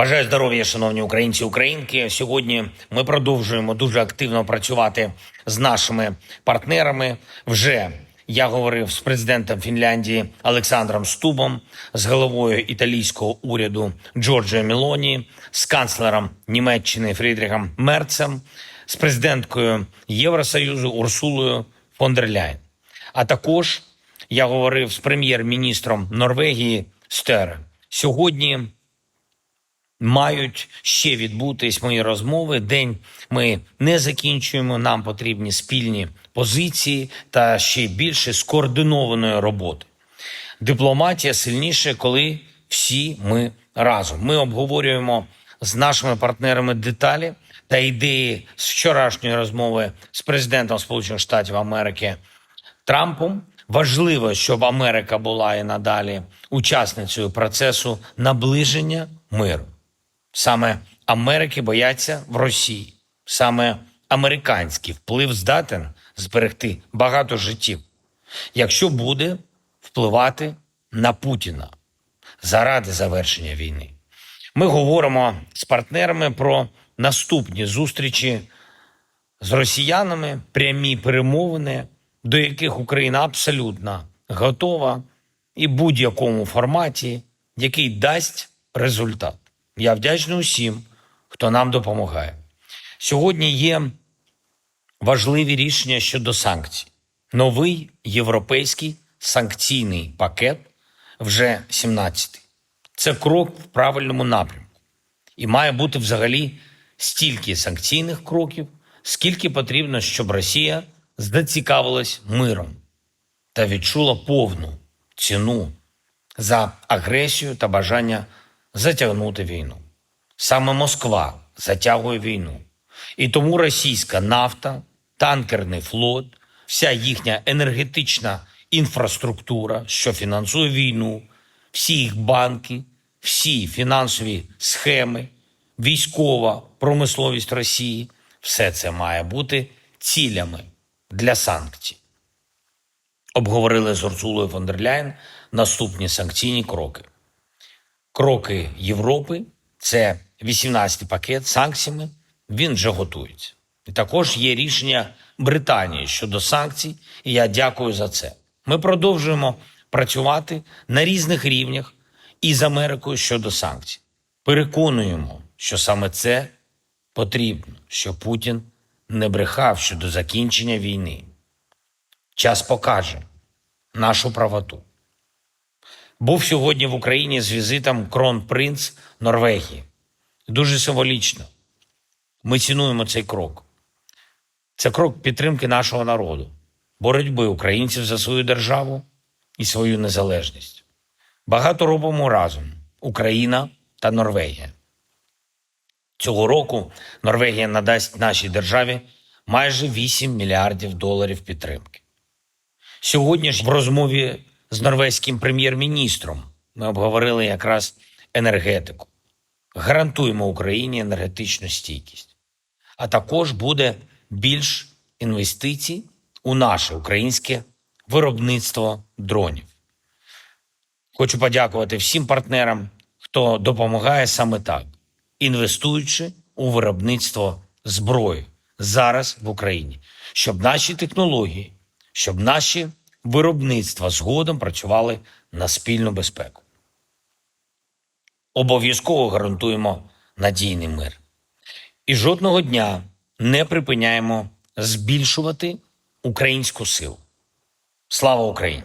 Бажаю здоров'я, шановні українці українки. Сьогодні ми продовжуємо дуже активно працювати з нашими партнерами. Вже я говорив з президентом Фінляндії Олександром Стубом, з головою італійського уряду Джорджіо Мелоні, з канцлером Німеччини Фрідріхом Мерцем, з президенткою Євросоюзу Урсулою фон дер Ляйн. А також я говорив з прем'єр-міністром Норвегії Стере. Сьогодні мають ще відбутись мої розмови. День ми не закінчуємо. Нам потрібні спільні позиції та ще більше скоординованої роботи. Дипломатія сильніше, коли всі ми разом. Ми обговорюємо з нашими партнерами деталі та ідеї з вчорашньої розмови з президентом Сполучених Штатів Америки Трампом. Важливо, щоб Америка була і надалі учасницею процесу наближення миру. Саме Америки бояться в Росії. Саме американський вплив здатен зберегти багато життів, якщо буде впливати на Путіна заради завершення війни. Ми говоримо з партнерами про наступні зустрічі з росіянами, прямі перемовини, до яких Україна абсолютно готова, і будь-якому форматі, який дасть результат. Я вдячний усім, хто нам допомагає. Сьогодні є важливі рішення щодо санкцій. Новий європейський санкційний пакет вже 17-й. Це крок в правильному напрямку. І має бути взагалі стільки санкційних кроків, скільки потрібно, щоб Росія зацікавилась миром та відчула повну ціну за агресію та бажання затягнути війну. Саме Москва затягує війну. І тому російська нафта, танкерний флот, вся їхня енергетична інфраструктура, що фінансує війну, всі їх банки, всі фінансові схеми, військова промисловість Росії все це має бути цілями для санкцій. Обговорили з Урсулою фон дер Ляйн наступні санкційні кроки. Кроки Європи це 18-й пакет санкціями. Він вже готується. І також є рішення Британії щодо санкцій, і я дякую за це. Ми продовжуємо працювати на різних рівнях і з Америкою щодо санкцій. Переконуємо, що саме це потрібно, що Путін не брехав щодо закінчення війни. Час покаже нашу правоту. Був сьогодні в Україні з візитом кронпринц Норвегії. Дуже символічно. Ми цінуємо цей крок. Це крок підтримки нашого народу, боротьби українців за свою державу і свою незалежність. Багато робимо разом Україна та Норвегія. Цього року Норвегія надасть нашій державі майже 8 мільярдів доларів підтримки. Сьогодні ж в розмові з норвезьким прем'єр-міністром ми обговорили якраз енергетику. Гарантуємо Україні енергетичну стійкість. А також буде більш інвестицій у наше українське виробництво дронів. Хочу подякувати всім партнерам, хто допомагає саме так, інвестуючи у виробництво зброї зараз в Україні, щоб наші технології, щоб наші виробництва згодом працювали на спільну безпеку. Обов'язково гарантуємо надійний мир. І жодного дня не припиняємо збільшувати українську силу. Слава Україні!